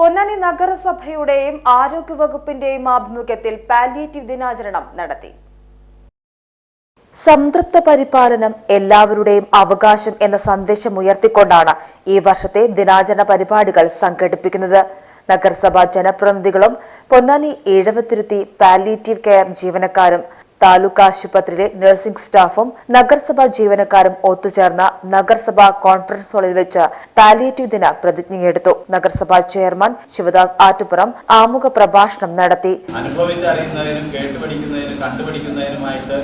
പൊന്നാനി നഗരസഭയുടെയും ആരോഗ്യവകുപ്പിന്റെയും ആഭിമുഖ്യത്തിൽ പാലിയേറ്റീവ് ദിനാചരണം നടത്തി. സംതൃപ്ത പരിപാലനം എല്ലാവരുടെയും അവകാശം എന്ന സന്ദേശം ഉയർത്തിക്കൊണ്ടാണ് ഈ വർഷത്തെ ദിനാചരണ പരിപാടികൾ സംഘടിപ്പിക്കുന്നത്. നഗരസഭാ ജനപ്രതിനിധികളും പൊന്നാനി ഏഴവത്തിരുത്തി പാലിയേറ്റീവ് കെയർ ജീവനക്കാരും താലൂക്ക് ആശുപത്രിയിലെ നഴ്സിംഗ് സ്റ്റാഫും നഗരസഭാ ജീവനക്കാരും ഒത്തുചേർന്ന നഗരസഭാ കോൺഫറൻസ് ഹാളിൽ വെച്ച് പാലിയേറ്റീവ് ദിന പ്രതിജ്ഞയെടുത്തു. നഗരസഭാ ചെയർമാൻ ശിവദാസ് ആറ്റുപുറം ആമുഖ പ്രഭാഷണം നടത്തി. അനുഭവിച്ചറിയുന്നതിനും കേട്ടുപഠിക്കുന്നതിനും കണ്ടുപഠിക്കുന്നതിനുമായിട്ട്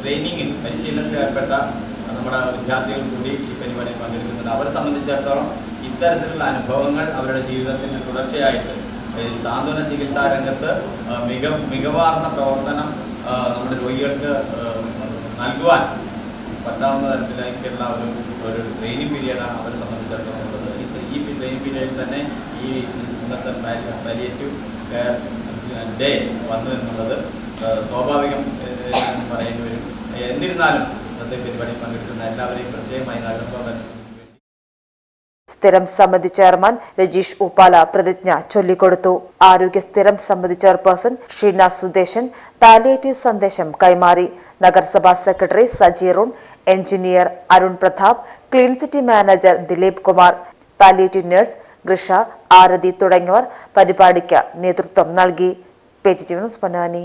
ട്രെയിനിങ്ങിൽ പരിശീലനത്തിൽ ഏർപ്പെട്ട നമ്മുടെ വിദ്യാർത്ഥികൾ കൂടി ഈ പരിപാടിയിൽ പങ്കെടുക്കുന്നുണ്ട്. അവരെ സംബന്ധിച്ചിടത്തോളം ഇത്തരത്തിലുള്ള അനുഭവങ്ങൾ അവരുടെ ജീവിതത്തിൽ തുടർച്ചയായിട്ട് ഈ സാന്ത്വന ചികിത്സാ രംഗത്ത് മിക മികവാർന്ന പ്രവർത്തനം നമ്മുടെ രോഗികൾക്ക് നൽകുവാൻ പറ്റാവുന്ന തരത്തിലേക്കുള്ള ഒരു ഒരു ട്രെയിനിങ് പീരീഡാണ് അവരെ സംബന്ധിച്ചിടത്തോളം ഉള്ളത്. ഈ ട്രെയിനിങ് പീരീഡിൽ തന്നെ ഈ ഇന്നത്തെ പാലിയേറ്റീവ് കെയർ ഡേ വന്നു എന്നുള്ളത് സ്വാഭാവികം പറയേണ്ടി വരും. എന്നിരുന്നാലും ഇന്നത്തെ പരിപാടി പങ്കെടുക്കുന്ന എല്ലാവരെയും പ്രത്യേകമായി നഗരസഭ സ്ഥിരം സമിതി ചെയർമാൻ രജീഷ് ഉപ്പാല പ്രതിജ്ഞ ചൊല്ലിക്കൊടുത്തു. ആരോഗ്യ സ്ഥിരം സമിതി ചെയർപേഴ്സൺ ഷീന സുദേശൻ പാലിയേറ്റീവ് സന്ദേശം കൈമാറി. നഗരസഭാ secretary സജീറുൺ engineer Arun Pratap clean city manager Dileep Kumar palliative nurse Grisha Arathi തുടങ്ങിയവർ പരിപാടിക്ക് നേതൃത്വം നൽകി. പേജ് പൊന്നാനി.